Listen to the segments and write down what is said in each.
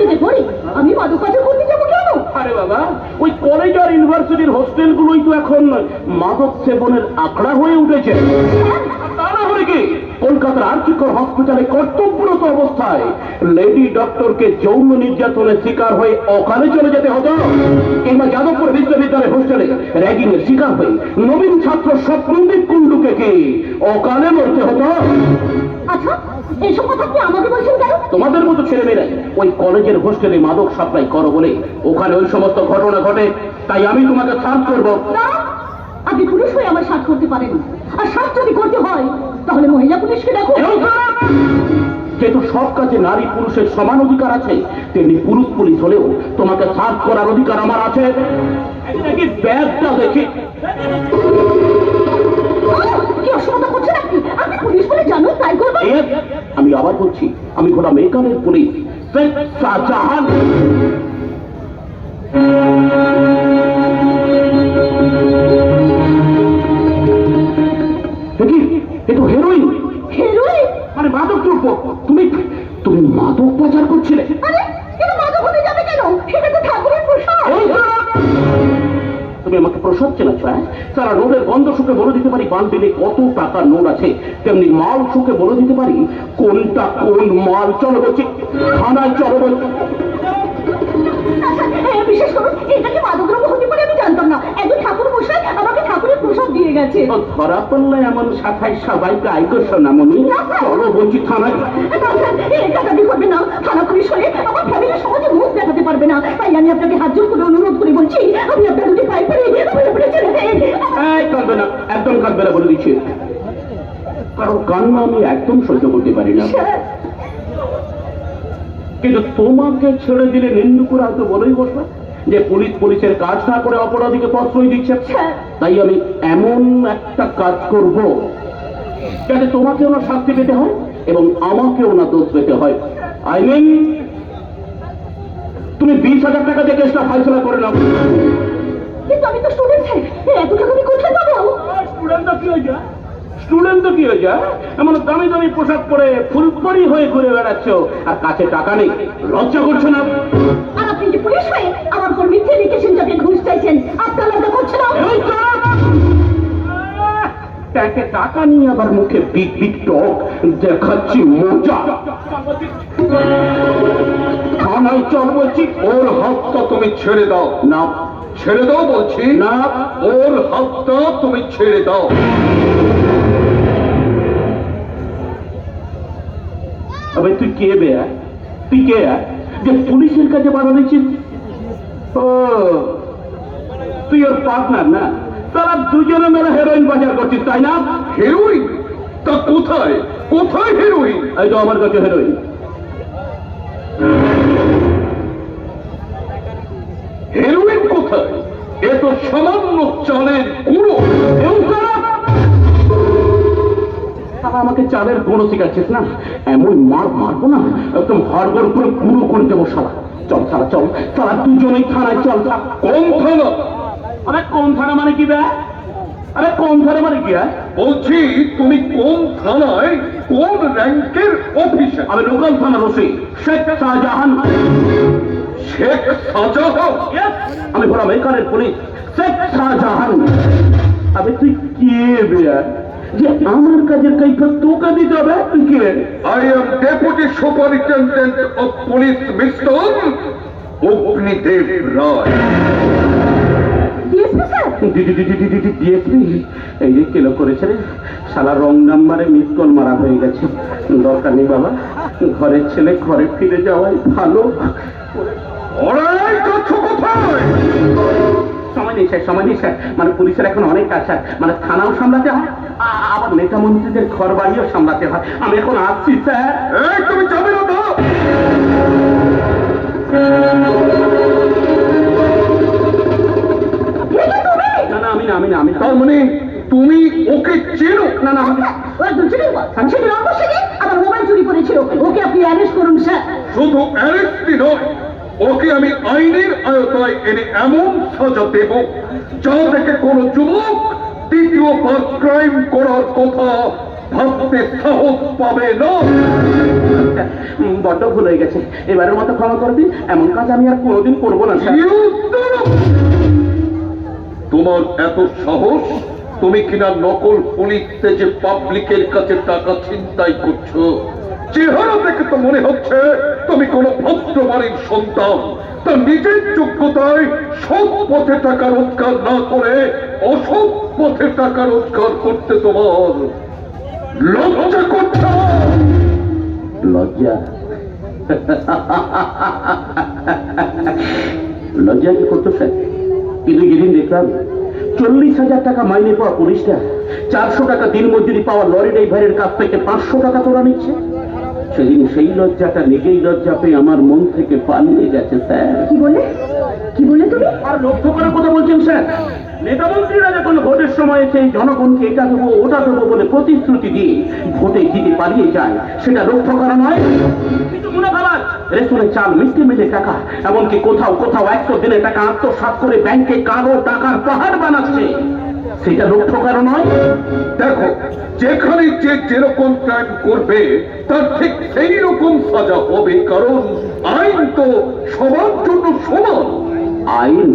শ্রেণীতে পড়ি আমি মাদক পাচার করতে যাব কেন? আরে বাবা ওই কলেজ আর ইউনিভার্সিটির হোস্টেলগুলোই তো এখন মাদক সেবনের আখড়া হয়ে উঠেছে। কি? কলকাতার আর্থিকর হসপিটালে কর্তব্যরত অবস্থায় লেডি ডক্টরকে যৌন নির্যাতনের শিকার হয়ে অকালে চলে যেতে হতো। কিংবা যাদবপুর বিশ্ববিদ্যালয়ের হোস্টেলে র্যাগিং এর শিকার হয়ে নবীন ছাত্র স্বপ্নদীপ কুণ্ডুকে কি অকালে মরতে হতো? আচ্ছা এইসব কথা আপনি আমাকে বলছেন কেন? তোমাদের মতো ছেলেমেয়েরা ওই কলেজের হোস্টেলে মাদক সাপ্লাই করো বলে ওখানে ওই সমস্ত ঘটনা ঘটে। তাই আমি তোমাকে সার্চ করব। না আপনি পুরুষ হয়ে আমার সাথ করতে পারেন। আর সাথ যদি করতে হয় তাহলে মহিলা পুলিশকে ডাকুন যেহেতু সব কাজে নারী পুরুষের সমান অধিকার আছে তেমনি পুরুষ পুলিশ হলেও তোমাকে সার্চ করার অধিকার আমার আছে। ব্যাগটা দেখি। কি অসুবিধা করছেন আপনি? পুলিশ বলে জানুন তাই করবেন এ, আমি আবার বলছি আমি ঘোড়া মেকানের পুলিশ শাহজাহান। হেরোইন হেরোইন মানে মাদক দ্রব্য। তুমি তুমি মাদক পাচার করছিলে। আরে এটা মাদক হতে যাবে কেন? এটা তুমি আমাকে প্রসাদ চেনাচ্ছ হ্যাঁ? সারা নোটের গন্ধ শুকে বলে দিতে পারি বান্ডিলে কত টাকার নোট আছে? তেমনি মাল শুকে বলে দিতে পারি কোনটা কোন মাল? চলো বলছি থানায় চলো বলছি। আচ্ছা, বিশেষ করুন এটা কি মাদকদ্রব্য হতে পারে আমি জানতাম না। একজন ঠাকুর মশাই আমাকে ঠাকুরের প্রসাদ দিয়ে গেছে। ধরা পড়লে এমন শাখায় সবাইকে আইকো সোনামণি চলো বলছি থানায়। এটা দাবি করবে না থানা কান্না আমি একদম সহ্য করতে পারি না। কিন্তু তোমাকে ছেড়ে দিলে নিন্দুকুরা হয়তো বলেই বসবে যে পুলিশ পুলিশের কাজ না করে অপরাধীকে প্রশ্রয় দিচ্ছে। তাই আমি এমন একটা কাজ করব যাতে তোমাকেও না শাস্তি পেতে হয় এবং আমাকেও না দোষ পেতে হয়। আই মিন তুমি বিশ হাজার টাকা দিয়ে কেসটা ফাইসলা করে নাও। কিন্তু আমি তো স্টুডেন্ট স্যার এত টাকা আমি কোথায় পাবো? স্টুডেন্ট স্টুডেন্ট তো কি হয়েছে এমন দামি দামি পোশাক পরে ফুলকড়ি হয়ে ঘুরে বেড়াচ্ছ আর কাছে টাকা নেই লজ্জা করছ না? আর আপনি যে পুলিশ হয়ে আমার উপর মিথ্যে লিখেছেন যাতে ঘুষ চাইছেন আপনার লজ্জা করছে না? ট্যাঙ্কে টাকা নিয়ে আবার মুখে বিগ বিগ টক দেখাচ্ছি মজা। থানায় চল বলছি ওর হাতটা তুমি ছেড়ে দাও। না। ছেড়ে দাও বলছি? না। ওর হাতটা তুমি ছেড়ে দাও। আবে তুই কে বে? তুই কে? যে পুলিশের কাছে বাধা দিচ্ছিস? ও তুই ওর পার্টনার না? তারা দুজনে মেলে হেরোইন বাজার করছিস তাই না? হেরোইন তা কোথায়? কোথায় হেরোইন এই তো আমার কাছে হেরোইন হেরোইন কোথায়? এ তো সামান্য আমাকে চালের গুঁড়ো শিখাচ্ছিস না? এমন মার মারবো না? একদম হড়বড় করে গুঁড়ো করে দেবো সারা চল সারা চল। সারা দুজনেই থানায় চল। কোন থানা? আরে কোন থানা মানে কি বে? আরে কোন থানা মানে কি বলছি তুমি কোন থানায় কোন র্যাঙ্কের অফিসার? আমি লোকাল থানা রসি শেখ শাহজাহান শেখ শাহজাহান? আমি বড় আমেরিকানের পুলিশ শেখ শাহজাহান। আবে তুই কে বে? যে আমার কাজের কাইফত তোকে দিতে হবে তুই কে I am Deputy Superintendent of Police, Mr. Agnidev Roy DSP এই যে কেলো করেছে রে শালা রং নাম্বারে মিস কল মারা হয়ে গেছে দরকার নেই বাবা ঘরের ছেলে ঘরে ফিরে যাওয়াই ভালো ওরাই কোথায় সময় নেই স্যার সময় নেই স্যার মানে পুলিশের এখন অনেক কাজ স্যার। মানে থানাও সামলাতে হয় আবার নেতা মন্ত্রীদের ঘর বাড়িও সামলাতে হয়। আমি এখন আসছি স্যার। তুমি যাবে না তো! না না আমি না আমি না আমি না। তার মানে তুমি ওকে চেনো? না না অবশ্যই আমার মোবাইল চুরি করেছিল ওকে। আপনি অ্যারেস্ট করুন স্যার। শুধু অ্যারেস্টই নয় ওকে আমি আইনের আয়তায় এনে এমন সাজা দেব যা দেখে কোনো যুবক দ্বিতীয়বার ক্রাইম করার কথা ভাবতে সাহস পাবে না। বড্ড ভুল হয়ে গেছে। এবারের মতো ক্ষমা করে দিন এমন কাজ আমি আর কোনোদিন করব না তোমার এত সাহস তুমি কিনা নকল পুলিশতে যে পাবলিকের কাছে টাকা ছিনতাই করছ? চেহারা দেখে তো মনে হচ্ছে তুমি কোন ভদ্র বাড়ির সন্তান। তা নিজের যোগ্যতায় সৎ পথে টাকা রোজগার না করে অসৎ পথে টাকা রোজগার করতে তোমার লজ্জা করছে? লজ্জা? লজ্জা কি করতো স্যার কিন্তু যেদিন দেখলাম চল্লিশ হাজার টাকা মাইনে পাওয়া পুলিশটা, চারশো টাকা দিন মজুরি পাওয়া লরি ড্রাইভারের কাছ থেকে পাঁচশো টাকা তোরা নিচ্ছে। সেদিন সেই লজ্জাটা নিজেই লজ্জা পেয়ে আমার মন থেকে পালিয়ে গেছে স্যার। কি বলে? কি বলে তুমি? আর লক্ষ্য করে কথা বলছেন স্যার। নেতা মন্ত্রীরা যখন ভোটের সময় সেই জনগণকে এটা দেবো ওটা দেবো বলে প্রতিশ্রুতি দিয়ে ভোটে জিতে পালিয়ে যায় সেটা লক্ষ্য করা নয়। রেশনে চাল মিষ্টি মিলে টাকা এমনকি কোথাও কোথাও একশো দিনে টাকা আত্মসাৎ করে ব্যাংকে কারও টাকার পাহাড় বানাচ্ছে। সেটা লক্ষ্য করা নয়। দেখো যেখানে যে যেরকম ক্রাইম করবে, তার ঠিক সেই রকম সাজা হবে, কারণ আইন তো সবার জন্য সমান। আইন?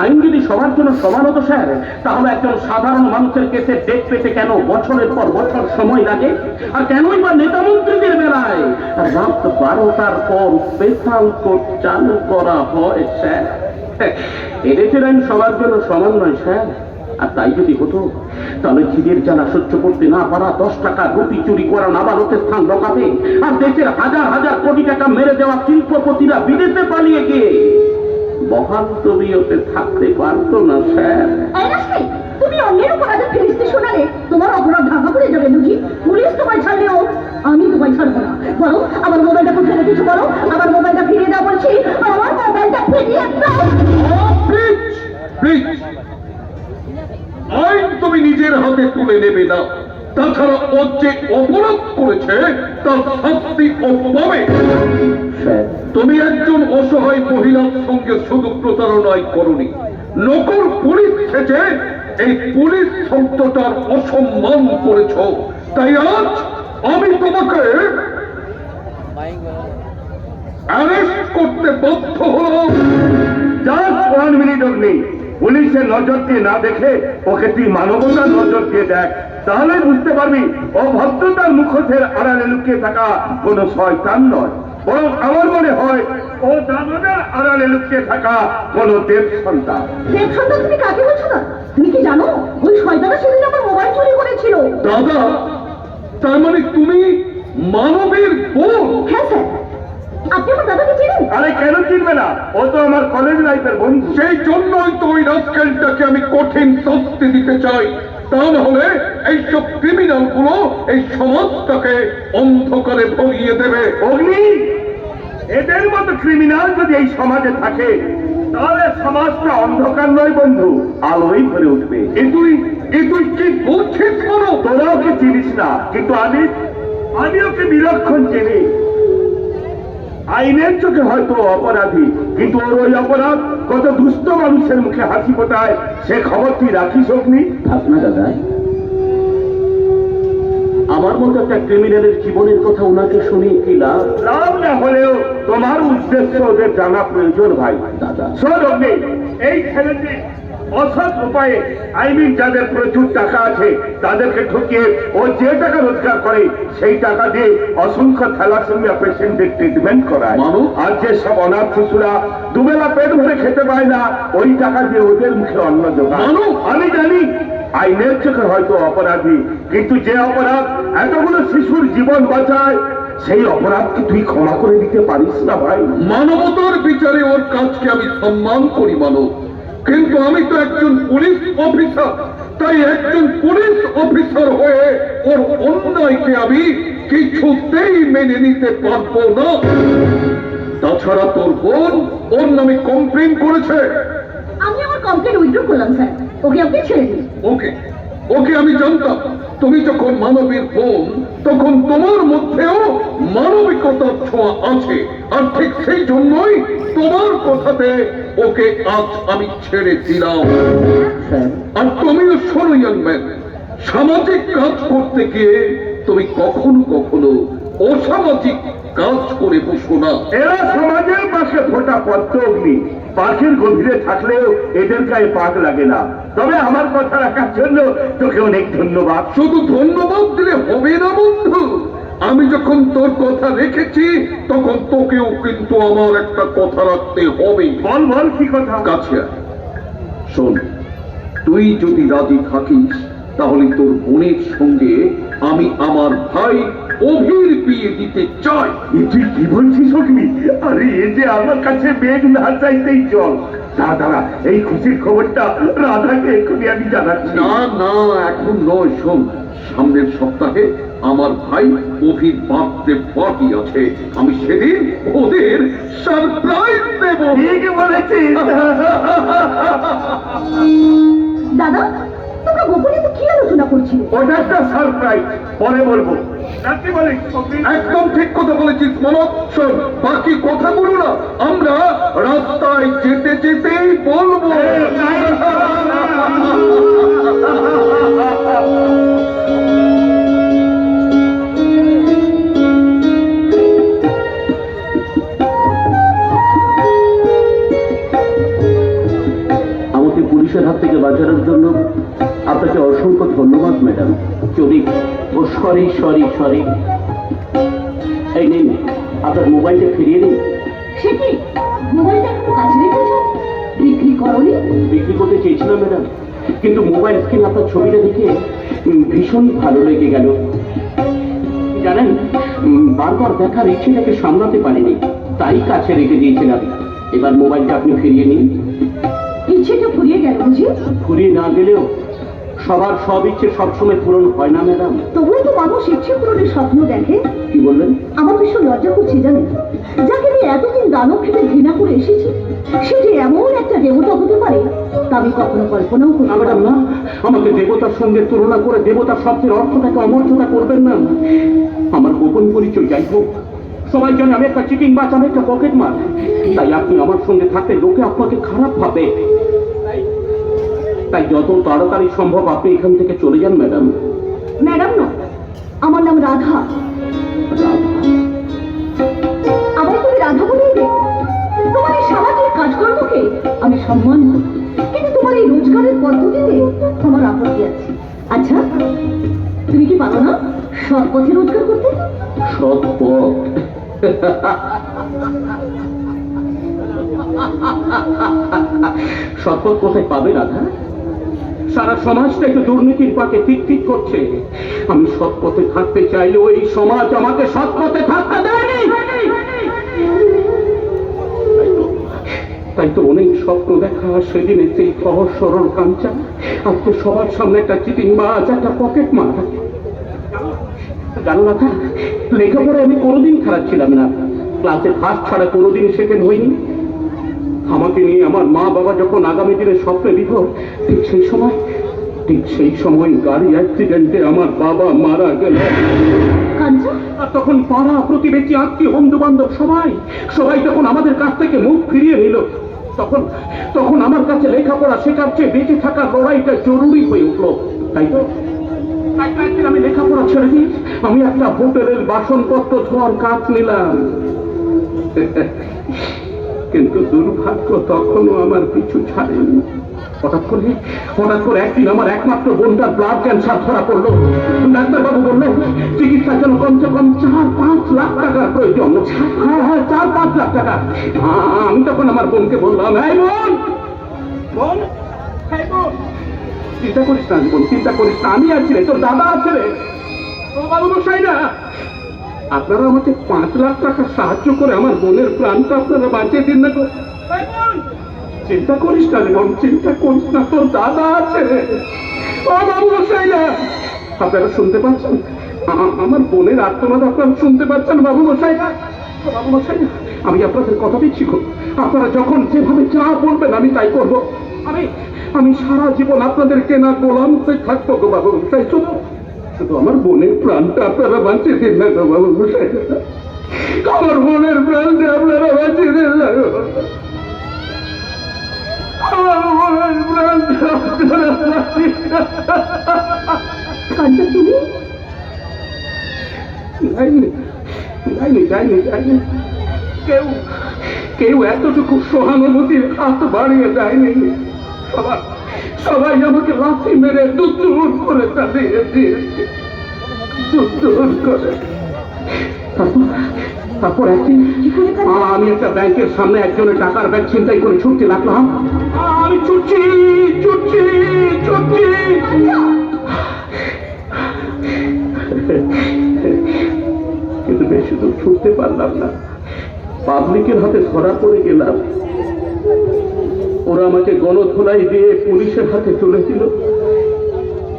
আইন যদি সবার জন্য সমান হতো, স্যার, তাহলে একজন সাধারণ মানুষের কেসে ডেট পেতে কেন বছরের পর বছর সময় লাগে? আর কেনই বা নেতা মন্ত্রীদের বেলায়? রাত বারোটার পর স্পেশাল কোর্ট চালু করা হয়, স্যার। আইন সবার জন্য সমান নয়, স্যার। আর তাই যদি হতো, তাহলে খিদের জ্বালা সহ্য করতে না পারা দশ টাকা রুটি চুরি করা নাবালকের স্থান রকাতে আর দেশের হাজার হাজার কোটি টাকা মেরে দেওয়া শিল্পপতিরা বিদেশে পালিয়ে গিয়ে বহাল তবিয়তে থাকতে পারতো না, স্যার। তুমি অন্যের অপরাধে ফিরিস্তি শোনালে তোমার অপরাধ ঢাকা পড়ে যাবে বুঝি পুলিশ তোমায় ছাড়লেও আমি তোমায় ছাড়বো না। বলো, আমার মোবাইলটা কোথায় রেখেছো? বলো, আমার মোবাইলটা ফিরিয়ে দাও। আইন তুমি নিজের হাতে তুলে নেবে না। তাছাড়া যে অপরাধ করেছে, তার শাস্তি ও পাবে। তুমি একজন অসহায় মহিলার সঙ্গে শুধু প্রতারণাই করনি। নকল পুলিশ এই পুলিশ শব্দটার অসম্মান করেছ। তাই আজ আমি তোমাকে অ্যারেস্ট করতে বাধ্য হলাম। যার ওয়ান মিনিট অগ্নি পুলিশের নজর দিয়ে না দেখে ওকে তুই মানবতার নজর দিয়ে দেখ তাহলে বুঝতে পারবি ও ভদ্রতার মুখোশের আড়ালে লুকিয়ে থাকা কোনো শয়তান নয়। বরং আমার মনে হয় ও দামোদর আড়ালে লুকিয়ে থাকা কোনো দেব সন্তান। দেব সন্তান তুমি কাকে বলছো না? তুমি কি জানো? ওই শয়তানা সেদিন আমার মোবাইল চুরি করেছিল। দাদা তার মানে তুমি মানবের বোন? হ্যাঁ স্যার আপনি আমার দাদাকে চেনেন আরে কেন আমি মতো ক্রিমিনাল যদি এই সমাজে থাকে, তাহলে সমাজটা অন্ধকার নয় বন্ধু আলোই ভরে উঠবে। এ তুই তুই কি বলছিস বলো তোরা ওকে চিনিস না। কিন্তু আমি আমি ওকে বিলক্ষণ চিনি। আইনের চোখে হয়তো অপরাধী কিন্তু ওর ওই অপরাধ কত দুস্থ মানুষের মুখে হাসি ফোটায় সে খবর তুই রাখিস অগ্নি? থাক দাদা। আমার মতো একটা ক্রিমিনালের জীবনের কথা ওনাকে শুনিয়ে কি লাভ? লাভ না হলেও তোমার উদ্দেশ্য ওদের জানা প্রয়োজন ভাই। দাদা। শোন অগ্নি এই ছেলেটি অসৎ উপায়ে আই মিন যাদের প্রচুর টাকা আছে তাদেরকে ঠকিয়ে ও যে টাকা রোজগার করে সেই টাকা দিয়ে অসংখ্য থ্যালাসেমিয়া পেশেন্টের ট্রিটমেন্ট করায়। মানুষ? আর যে সব অনাথ শিশুরা দুবেলা পেট ভরে খেতে পায় না ওই টাকা দিয়ে ওদের মুখে অন্ন যোগায়। আমি জানি আইনের চোখে হয়তো অপরাধী কিন্তু যে অপরাধ এতগুলো শিশুর জীবন বাঁচায় সেই অপরাধ কি তুই ক্ষমা করে দিতে পারিস না ভাই? মানবতার বিচারে ওর কাজকে আমি সম্মান করি মানব কিন্তু আমি তো একজন পুলিশ অফিসার। তাই একজন পুলিশ অফিসার হয়ে ওর অন্যায়কে আমি কিছুতেই মেনে নিতে পারব না। তাছাড়া তোর বোন ওর নামে কমপ্লেন করেছে। আমি আমার কমপ্লেন উইথড্র করলাম স্যার। ওকে আপনি ছেড়ে দিন। ওকে ওকে আমি জানতাম। তুমি যখন মানবীর বোন তখন তোমার মধ্যেও মানবিকতার ছোঁয়া আছে। আর ঠিক সেই জন্যই তোমার কথাতে ওকে আজ আমি ছেড়ে দিলাম। আর তুমিও শোনো ইয়াং ম্যান সামাজিক কাজ করতে গিয়ে তুমি কখনো কখনো অসামাজিক কাজ করে বসো না। এরা সমাজের পাশে ফোটা পদ্ম অগ্নি। পাখির গভীরে থাকলেও এদের গায়ে পাক লাগে না। তবে আমার কথা রাখার জন্য তোকে অনেক ধন্যবাদ। শুধু ধন্যবাদ দিলে হবে না বন্ধু। আমি যখন তোর কথা রেখেছি তখন তোকেও কিন্তু আমার একটা কথা রাখতে হবে। বল বল কি কথা? কাছে শোন তুই যদি রাজি থাকিস তাহলে তোর বোনের সঙ্গে আমি আমার ভাই অভির বিয়ে দিতে চাই। তুই কি বলছিস অগ্নি? আরে এ যে আমার কাছে বেগ না চাইতেই চল। দাঁড়া এই খুশির খবরটা রাধাকে এক্ষুনি আমি জানাচ্ছি। না না এখন নয় শোন সামনের সপ্তাহে আমার ভাই অভির বার্থডে পার্টি আছে। আমি সেদিন ওদের সারপ্রাইজ দেব। ঠিক বলেছিস। দাদা তোমরা গোপনে তো কি আলোচনা করছিলে? ওটা একটা সারপ্রাইজ পরে বলব। একদম ঠিক কথা বলেছিস মনোজ শোন বাকি কথাগুলো না। আমরা রাস্তায় যেতে যেতেই বলব। বাঁচানোর জন্য আপনাকে অসংখ্য ধন্যবাদ ম্যাডাম। যদি ও সরি সরি। সরি এই নিন আপনার মোবাইলটা ফিরিয়ে দিন সে কি? মোবাইলটা একটু কাছে রেখেছো বিক্রি করনি? বিক্রি করতে চেয়েছিলাম ম্যাডাম। কিন্তু মোবাইল স্ক্রিন আপনার ছবিটা দেখে ভীষণ ভালো লেগে গেল। জানেন বারবার দেখার ইচ্ছেটাকে সামলাতে পারিনি। তাই কাছে রেখে দিয়েছিলাম। এবার মোবাইলটা আপনি ফিরিয়ে নিন। ইচ্ছেটা ফুরিয়ে গেল বুঝি ঘুরিয়ে না গেলেও সবার সব ইচ্ছে সবসময় পূরণ হয় না ম্যাডাম। তবুও তো মানুষ ইচ্ছে পূরণের স্বপ্ন দেখে। কি বললেন? আমার ভীষণ লজ্জা করছে জানেন। যাকে আমি এতদিন দানব ভেবে ঘৃণা করে এসেছি সে যে এমন একটা দেবতা হতে পারে তা আমি কখনো কল্পনাও না করতে ম্যাডাম না। আমাকে দেবতার সঙ্গে তুলনা করে দেবতার শব্দের অর্থটাকে অমর্যাদা করবেন না। আমার গোপন পরিচয় যাই হোক সবাই জানে আমি একটা চিটিং বাচ আমি একটা পকেট মার তাই আপনি আমার সঙ্গে থাকলে লোকে আপনাকে খারাপ ভাবে। তাই যত তাড়াতাড়ি সম্ভব আপনি এখান থেকে চলে যান ম্যাডাম। ম্যাডাম না। আমার নাম রাধা। তুমি রাধা বলে তোমার এই সামাজিক কাজকর্মকে আমি সম্মান করি। কিন্তু তোমার এই রোজগারের পদ্ধতিতে আমার আপত্তি আছে। আচ্ছা তুমি কি পারো না সৎ পথে রোজগার করতে? সৎ পথ? সৎপথ কোথায় পাবে রাধা? সারা সমাজটা একটু দুর্নীতির পাকে ঠিক করছে। আমি সৎ পথে থাকতে চাইলে ওই সমাজ আমাকে সৎ পথে থাকতে দেয়নি। তাই তো- অনেক স্বপ্ন দেখা সেদিনে সেই সহজ সরল কাঞ্চা। আজকে সবার সামনে একটা চিটিং মাছ একটা পকেট মাছ। জানো না তা, লেখাপড়ায় আমি কোনোদিন খারাপ ছিলাম না। ক্লাসে ফার্স্ট ছাড়া কোনোদিন সেকেন্ড হইনি। আমাকে নিয়ে আমার মা বাবা যখন আগামী দিনে স্বপ্নে বিভোর ঠিক সেই সময় ঠিক সেই সময় গাড়ি অ্যাক্সিডেন্টে আমার বাবা মারা গেল। আর তখন পাড়া প্রতিবেশী আত্মীয় বন্ধু বান্ধব সবাই সবাই তখন আমাদের কাছ থেকে মুখ ফিরিয়ে নিল তখন তখন আমার কাছে লেখাপড়া শেখার চেয়ে বেঁচে থাকার লড়াইটা জরুরি হয়ে উঠল। তাই তো? তাই তো একদিন আমি লেখাপড়া ছেড়ে দিই আমি একটা হোটেলের বাসনপত্র ধোয়ার কাজ নিলাম। কিন্তু দুর্ভাগ্য তখনও আমার পিছু ছাড়েনি। হঠাৎ করে হঠাৎ করে একদিন আমার একমাত্র বোনটার ব্লাড ক্যান্সার ধরা পড়ল। ডাক্তারবাবু বলল, চিকিৎসার জন্য কমসে কম চার পাঁচ লাখ টাকার প্রয়োজন। হ্যাঁ হ্যাঁ চার পাঁচ লাখ টাকা। আমি তখন আমার বোনকে বললাম, এই বোন! বোন? চিন্তা করিস না, বোন, চিন্তা করিস না। আমি আছি রে, তোর দাদা আছে রে। ও বাবু মশাই না? আপনারা আমাকে পাঁচ লাখ টাকা সাহায্য করে আমার বোনের প্রাণটা আপনারা বাঁচিয়ে দিন না চিন্তা করিস না রে চিন্তা করিস না তোর দাদা আছে। বাবু আপনারা শুনতে পাচ্ছেন? আমার বোনের আত্মনাদ আপনারা শুনতে পাচ্ছেন, বাবু মশাই না। বাবু মশাই না। আমি আপনাদের কথা দিচ্ছি। আপনারা যখন যেভাবে যা বলবেন, আমি তাই করব। আমি আমি সারা জীবন আপনাদের কেনা গোলাম থাকব গো বাবু মশাই শুধু শুধু আমার বোনের প্রাণটা আপনারা বাঁচিয়ে দিন না গো বাবু মশাই। আমার বোনের প্রাণটা আপনারা বাঁচিয়ে দিন না কেউ কেউ এতটুকু সহানুভূতির হাত বাড়িয়ে যায়নি। সবাই সবাই আমাকে লাথি মেরে দূর দূর করে চালিয়ে দিয়েছে। করে। তারপর একদিন আমি একটা ব্যাংকের সামনে একজনের টাকার ব্যাগ ছিনতাই করে ছুটতে লাগলাম। আমি ছুটছি ছুটছি ছুটছি। কিন্তু বেশি দূর ছুটতে পারলাম না। পাবলিকের হাতে ধরা পড়ে গেলাম। ওরা আমাকে গণধোলাই দিয়ে পুলিশের হাতে তুলে দিল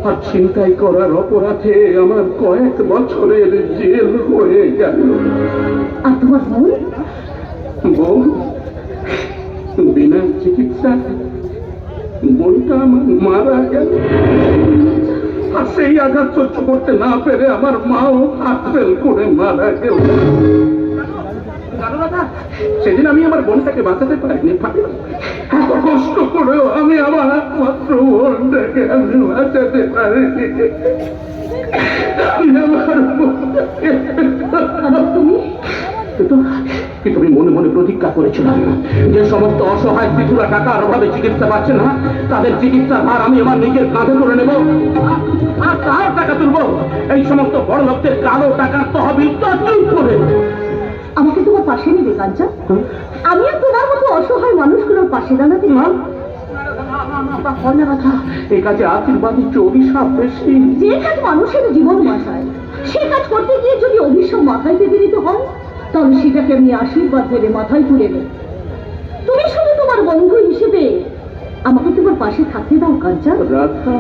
আর ছিনতাই করার অপরাধে আমার কয়েক বছরের জেল হয়ে গেল। আর তোমার বোন বউ? বিনা চিকিৎসা বোনটা আমার মারা গেল। আর সেই আঘাত সহ্য করতে না পেরে আমার মাও হাতফেল করে মারা গেল। জানো দাদা, সেদিন আমি আমার বোনটাকে বাঁচাতে পারিনি। এত কষ্ট করেও আমি আমার একমাত্র বোনটাকে আমি বাঁচাতে পারিনি। কিন্তু কিন্তু আমি মনে মনে প্রতিজ্ঞা করেছিলাম যে সমস্ত অসহায় শিশুরা টাকার অভাবে চিকিৎসা পাচ্ছে না তাদের চিকিৎসার ভার আমি আমার নিজের কাঁধে করে নেব। আর কার টাকা তুলবো। এই সমস্ত বড় লোকদের কালো টাকার তহবিল তদ্রুপ করে। আমাকে তোমার পাশে নেবে কাঞ্চন আমিও তোমার মতো অসহায় মানুষগুলোর পাশে দাঁড়াতে কাজে আশীর্বাদী অভিশাপ বেশি। যে কাজ মানুষের জীবন বাঁচায় সে কাজ করতে গিয়ে যদি অভিশাপ মাথায় পেতে নিতে তাহলে সেটাকে আমি আশীর্বাদ ভেবে মাথায় তুলে নেব। তুমি শুধু তোমার বন্ধু হিসেবে আমাকে তোমার পাশে থাকতে দাও কাঞ্চন রাধা।